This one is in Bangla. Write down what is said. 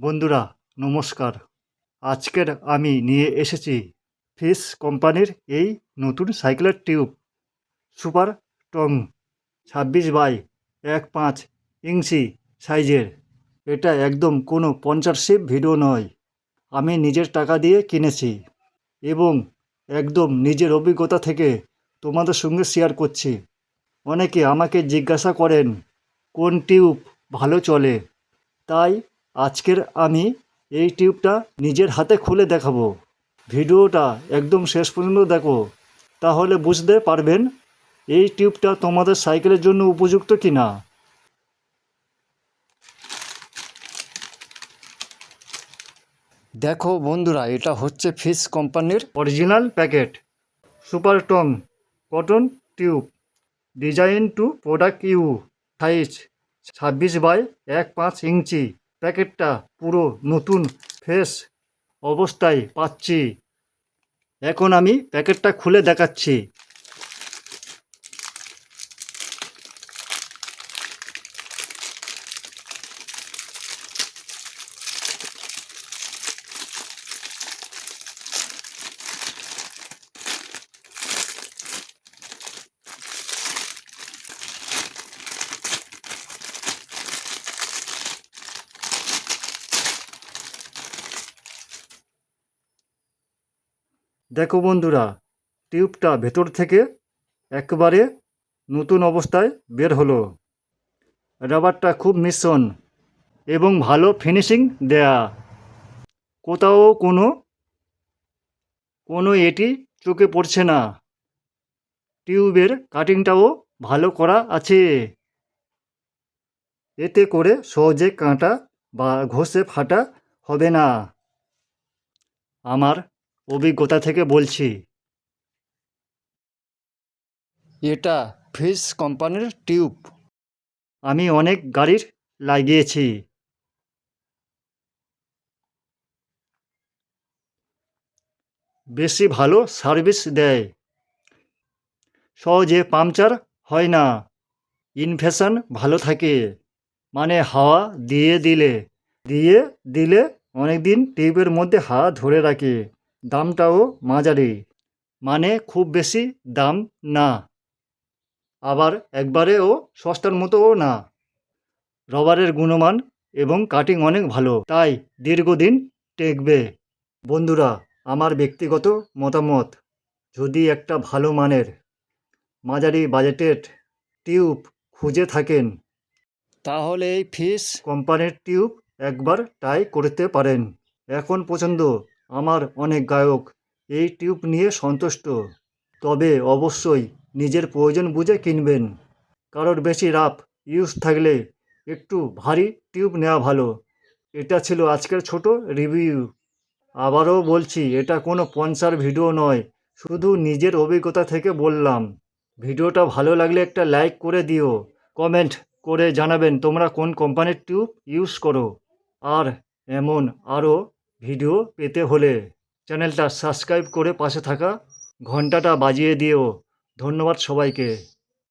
বন্ধুরা, নমস্কার। আজকের আমি নিয়ে এসেছি ফিস কোম্পানির এই নতুন সাইকেলের টিউব, সুপার টং ছাব্বিশ বাই এক পাঁচ ইঞ্চি সাইজের। এটা একদম কোনো স্পন্সরশিপ ভিডিও নয়। আমি নিজের টাকা দিয়ে কিনেছি এবং একদম নিজের অভিজ্ঞতা থেকে তোমাদের সঙ্গে শেয়ার করছি। অনেকে আমাকে জিজ্ঞাসা করেন, কোন টিউব ভালো চলে? তাই আজকের আমি এই টিউবটা নিজের হাতে খুলে দেখাবো। ভিডিওটা একদম শেষ পর্যন্ত দেখো। তাহলে বুঝতে পারবেন এই টিউবটা তোমাদের সাইকেলের জন্য উপযুক্ত কি না দেখো বন্ধুরা এটা হচ্ছে ফিস কোম্পানির অরিজিনাল প্যাকেট। সুপার টং cotton tube. Design to protect you. Size ছাব্বিশ বাই এক পাঁচ ইঞ্চি। প্যাকেটটা পুরো নতুন ফ্রেশ অবস্থায় পাচ্ছি। এখন আমি প্যাকেটটা খুলে দেখাচ্ছি। দেখো বন্ধুরা, টিউবটা ভেতর থেকে একবারে নতুন অবস্থায় বের হলো। রাবারটা খুব মিশ্রণ এবং ভালো ফিনিশিং দেয়া। কোথাও কোনো কোনো এটি চোখে পড়ছে না। টিউবের কাটিংটাও ভালো করা আছে। এতে করে সহজে কাঁটা বা ঘষে ফাটা হবে না। আমার অভিজ্ঞতা থেকে বলছি? এটা ফিস কোম্পানির টিউব। আমি অনেক গাড়ির লাগিয়েছি। বেশি ভালো সার্ভিস দেয়। সহজে পাংচার হয় না। ইনফেকশন ভালো থাকে। মানে হাওয়া দিয়ে দিলে দিয়ে দিলে অনেক দিন টিউবের মধ্যে হাওয়া ধরে রাখে। দামটাও মাঝারি মানে খুব বেশি দাম না। আবার একবারেও সস্তার মতোও না। রবারের গুণমান এবং কাটিং অনেক ভালো তাই দীর্ঘদিন টেকবে। বন্ধুরা আমার ব্যক্তিগত মতামত যদি একটা ভালো মানের মাঝারি বাজেটের টিউব খুঁজে থাকেন তাহলে এই ফিস কোম্পানির টিউব একবার ট্রাই করতে পারেন। এখন পর্যন্ত আমার অনেক গায়ক এই টিউব নিয়ে সন্তুষ্ট, তবে অবশ্যই নিজের প্রয়োজন বুঝে কিনবেন। কারোর বেশি রাফ ইউজ থাকলে একটু ভারী টিউব নেওয়া ভালো। এটা ছিল আজকের ছোট রিভিউ। আবারও বলছি, এটা কোনো পঞ্চার ভিডিও নয়, শুধু নিজের অভিজ্ঞতা থেকে বললাম। ভিডিওটা ভালো লাগলে একটা লাইক করে দিও, কমেন্ট করে জানাবেন তোমরা কোন কোম্পানির টিউব ইউজ করো। আর এমন আরও ভিডিও পেতে হলে চ্যানেলটা সাবস্ক্রাইব করে পাশে থাকা ঘন্টাটা বাজিয়ে দিও। ধন্যবাদ সবাইকে।